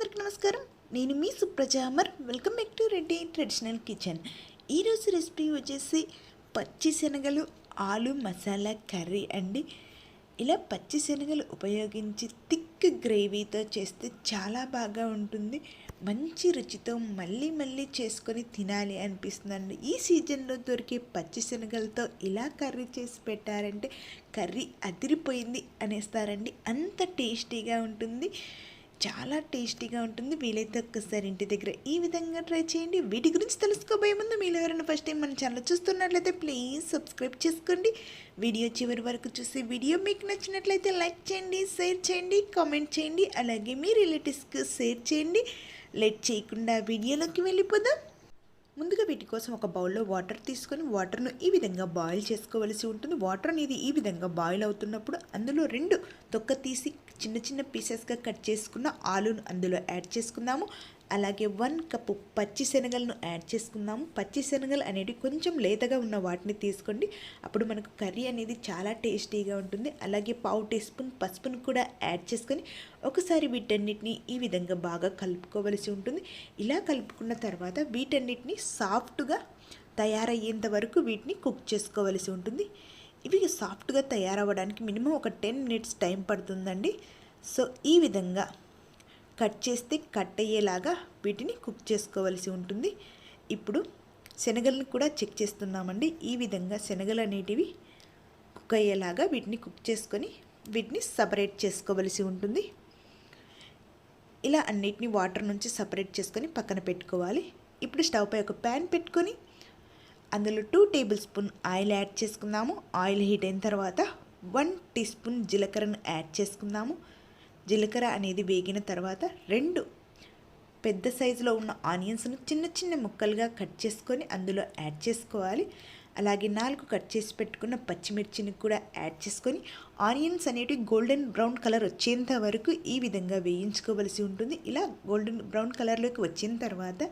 అందరికీ నమస్కారం. నేను మీ సుప్రజామర్ welcome back to Reddy traditional kitchen ఈరోజు రెసిపీ వచ్చేసి పచ్చి శనగలు ఆలు మసాలా కర్రీ అండి. ఇలా పచ్చి శనగలు ఉపయోగించి థిక్ గ్రేవీతో చేస్తే చాలా బాగా ఉంటుంది. మంచి రుచితో మళ్ళీ మళ్ళీ చేసుకొని తినాలి అనిపిస్తుందండి. ఈ సీజన్లో దొరికే పచ్చి శనగలతో ఇలా కర్రీ చేసి పెట్టారంటే కర్రీ అదిరిపోయింది అనేస్తారండి. అంత టేస్టీగా ఉంటుంది. చాలా టేస్టీగా ఉంటుంది. వీలైతే ఒక్కసారి ఇంటి దగ్గర ఈ విధంగా ట్రై చేయండి. వీటి గురించి తెలుసుకోబోయే ముందు మీరు ఎవరైనా ఫస్ట్ టైం మన ఛానల్ చూస్తున్నట్లయితే ప్లీజ్ సబ్స్క్రైబ్ చేసుకోండి. వీడియో చివరి వరకు చూసి వీడియో మీకు నచ్చినట్లయితే లైక్ చేయండి షేర్ చేయండి కామెంట్ చేయండి. అలాగే మీ రిలేటివ్స్కి షేర్ చేయండి. లేట్ చేయకుండా వీడియోలోకి వెళ్ళిపోదాం. ముందుగా వీటి కోసం ఒక బౌల్లో వాటర్ తీసుకొని వాటర్ను ఈ విధంగా బాయిల్ చేసుకోవలసి ఉంటుంది. వాటర్ అనేది ఈ విధంగా బాయిల్ అవుతున్నప్పుడు అందులో రెండు తొక్క తీసి చిన్న చిన్న పీసెస్గా కట్ చేసుకున్న ఆలును అందులో యాడ్ చేసుకుందాము. అలాగే వన్ కప్పు పచ్చి శనగలను యాడ్ చేసుకుందాము. పచ్చి శనగలు అనేవి కొంచెం లేతగా ఉన్న వాటిని తీసుకోండి. అప్పుడు మనకు కర్రీ అనేది చాలా టేస్టీగా ఉంటుంది. అలాగే పావు టీ స్పూన్ పసుపును కూడా యాడ్ చేసుకొని ఒకసారి వీటన్నిటిని ఈ విధంగా బాగా కలుపుకోవలసి ఉంటుంది. ఇలా కలుపుకున్న తర్వాత వీటన్నిటిని సాఫ్ట్గా తయారయ్యేంత వరకు వీటిని కుక్ చేసుకోవలసి ఉంటుంది. ఇవి సాఫ్ట్గా తయారవ్వడానికి మినిమం ఒక టెన్ మినిట్స్ టైం పడుతుందండి. సో ఈ విధంగా కట్ చేస్తే కట్ అయ్యేలాగా వీటిని కుక్ చేసుకోవలసి ఉంటుంది. ఇప్పుడు శనగలను కూడా చెక్ చేస్తున్నామండి. ఈ విధంగా శనగలు అనేటివి కుక్ అయ్యేలాగా వీటిని కుక్ చేసుకొని వీటిని సపరేట్ చేసుకోవలసి ఉంటుంది. ఇలా అన్నిటిని వాటర్ నుంచి సపరేట్ చేసుకొని పక్కన పెట్టుకోవాలి. ఇప్పుడు స్టవ్ పై ఒక ప్యాన్ పెట్టుకొని అందులో two tablespoon oil add చేసుకుందాము. ఆయిల్ హీట్ అయిన తర్వాత వన్ టీ స్పూన్ జీలకర్రను యాడ్ చేసుకుందాము. జీలకర్ర అనేది వేగిన తర్వాత రెండు పెద్ద సైజులో ఉన్న ఆనియన్స్ను చిన్న చిన్న ముక్కలుగా కట్ చేసుకొని అందులో యాడ్ చేసుకోవాలి. అలాగే నాలుగు కట్ చేసి పెట్టుకున్న పచ్చిమిర్చిని కూడా యాడ్ చేసుకొని ఆనియన్స్ అనేటివి గోల్డెన్ బ్రౌన్ కలర్ వచ్చేంత వరకు ఈ విధంగా వేయించుకోవలసి ఉంటుంది. ఇలా గోల్డెన్ బ్రౌన్ కలర్లోకి వచ్చిన తర్వాత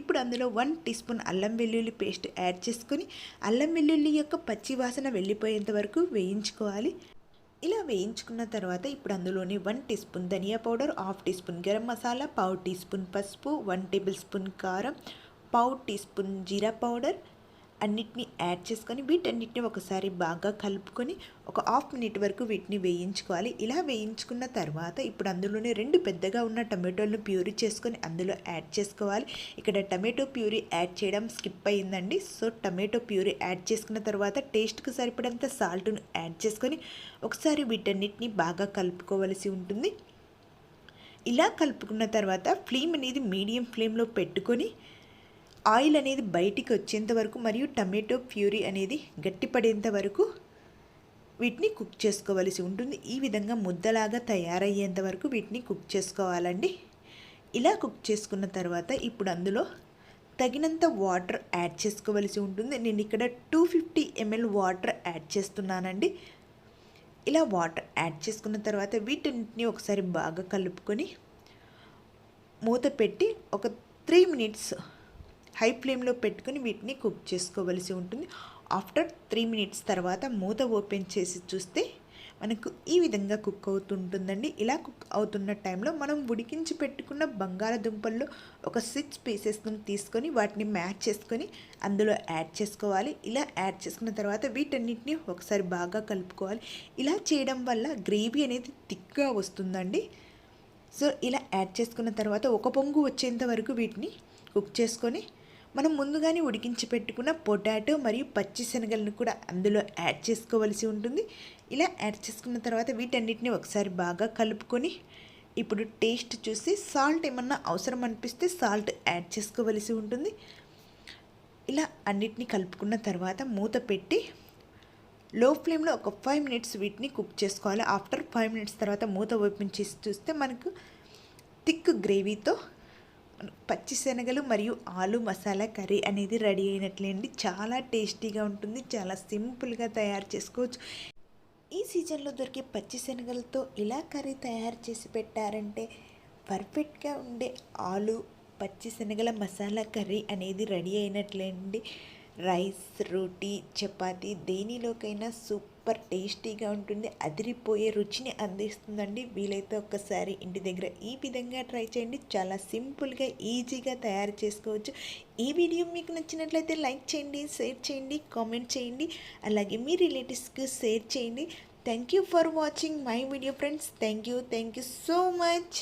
ఇప్పుడు అందులో వన్ టీ స్పూన్ అల్లం వెల్లుల్లి పేస్ట్ యాడ్ చేసుకొని అల్లం వెల్లుల్లి యొక్క పచ్చి వాసన వెళ్ళిపోయేంత వరకు వేయించుకోవాలి. ఇలా వేయించుకున్న తర్వాత ఇప్పుడు అందులోని వన్ టీ స్పూన్ ధనియా powder half teaspoon garam masala పావు టీ స్పూన్ పసుపు వన్ టేబుల్ స్పూన్ కారం పావు టీ స్పూన్ జీరా పౌడర్ అన్నిటిని యాడ్ చేసుకొని వీటన్నిటిని ఒకసారి బాగా కలుపుకొని ఒక హాఫ్ మినిట్ వరకు వీటిని వేయించుకోవాలి. ఇలా వేయించుకున్న తర్వాత ఇప్పుడు అందులోనే రెండు పెద్దగా ఉన్న టమాటోలను ప్యూరీ చేసుకొని అందులో యాడ్ చేసుకోవాలి. ఇక్కడ టమాటో ప్యూరీ యాడ్ చేయడం స్కిప్ అయిందండి సో టమాటో ప్యూరీ యాడ్ చేసుకున్న తర్వాత టేస్ట్కి సరిపడంత సాల్ట్ను యాడ్ చేసుకొని ఒకసారి వీటన్నిటిని బాగా కలుపుకోవలసి ఉంటుంది. ఇలా కలుపుకున్న తర్వాత ఫ్లేమ్ అనేది మీడియం ఫ్లేమ్లో పెట్టుకొని ఆయిల్ అనేది బయటికి వచ్చేంత వరకు మరియు టమాటో ప్యూరీ అనేది గట్టిపడేంత వరకు వీటిని కుక్ చేసుకోవలసి ఉంటుంది. ఈ విధంగా ముద్దలాగా తయారయ్యేంత వరకు వీటిని కుక్ చేసుకోవాలండి. ఇలా కుక్ చేసుకున్న తర్వాత ఇప్పుడు అందులో తగినంత వాటర్ యాడ్ చేసుకోవలసి ఉంటుంది. నేను ఇక్కడ two fifty ml water add చేస్తున్నానండి. ఇలా వాటర్ యాడ్ చేసుకున్న తర్వాత వీటన్నిటిని ఒకసారి బాగా కలుపుకొని మూత పెట్టి ఒక త్రీ మినిట్స్ హై ఫ్లేమ్లో పెట్టుకుని వీటిని కుక్ చేసుకోవలసి ఉంటుంది. ఆఫ్టర్ త్రీ మినిట్స్ తర్వాత మూత ఓపెన్ చేసి చూస్తే మనకు ఈ విధంగా కుక్ అవుతుంటుందండి. ఇలా కుక్ అవుతున్న టైంలో మనం ఉడికించి పెట్టుకున్న బంగాళదుంపల్లో ఒక సిక్స్ పీసెస్ను తీసుకొని వాటిని మ్యాచ్ చేసుకొని అందులో యాడ్ చేసుకోవాలి. ఇలా యాడ్ చేసుకున్న తర్వాత వీటన్నిటిని ఒకసారి బాగా కలుపుకోవాలి. ఇలా చేయడం వల్ల గ్రేవీ అనేది థిక్గా వస్తుందండి. సో ఇలా యాడ్ చేసుకున్న తర్వాత ఒక పొంగు వచ్చేంత వరకు వీటిని కుక్ చేసుకొని మనం ముందుగానే ఉడికించి పెట్టుకున్న పొటాటో మరియు పచ్చి శనగలను కూడా అందులో యాడ్ చేసుకోవలసి ఉంటుంది. ఇలా యాడ్ చేసుకున్న తర్వాత వీటన్నిటిని ఒకసారి బాగా కలుపుకొని ఇప్పుడు టేస్ట్ చూసి సాల్ట్ ఏమన్నా అవసరం అనిపిస్తే సాల్ట్ యాడ్ చేసుకోవలసి ఉంటుంది. ఇలా అన్నిటిని కలుపుకున్న తర్వాత మూత పెట్టి లో ఫ్లేమ్లో ఒక ఫైవ్ మినిట్స్ వీటిని కుక్ చేసుకోవాలి. ఆఫ్టర్ ఫైవ్ మినిట్స్ తర్వాత మూత ఓపెన్ చేసి చూస్తే మనకు థిక్ గ్రేవీతో పచ్చి శనగలు మరియు ఆలు మసాలా కర్రీ అనేది రెడీ అయినట్లేండి చాలా టేస్టీగా ఉంటుంది. చాలా సింపుల్గా తయారు చేసుకోవచ్చు. ఈ సీజన్లో దొరికే పచ్చి శనగలతో ఇలా కర్రీ తయారు చేసి పెట్టారంటే పర్ఫెక్ట్గా ఉండే ఆలు పచ్చి శనగల మసాలా కర్రీ అనేది రెడీ అయినట్లేండి రైస్ రోటీ చపాతీ దేనిలోకైనా సూప్ సూపర్ టేస్టీగా ఉంటుంది అదిరిపోయే రుచిని అందిస్తుందండి. వీలైతే ఒక్కసారి ఇంటి దగ్గర ఈ విధంగా ట్రై చేయండి. చాలా సింపుల్గా ఈజీగా తయారు చేసుకోవచ్చు. ఈ వీడియో మీకు నచ్చినట్లయితే లైక్ చేయండి షేర్ చేయండి కామెంట్ చేయండి. అలాగే మీ రిలేటివ్స్కి షేర్ చేయండి. Thank you for watching my video friends. Thank you thank you so much.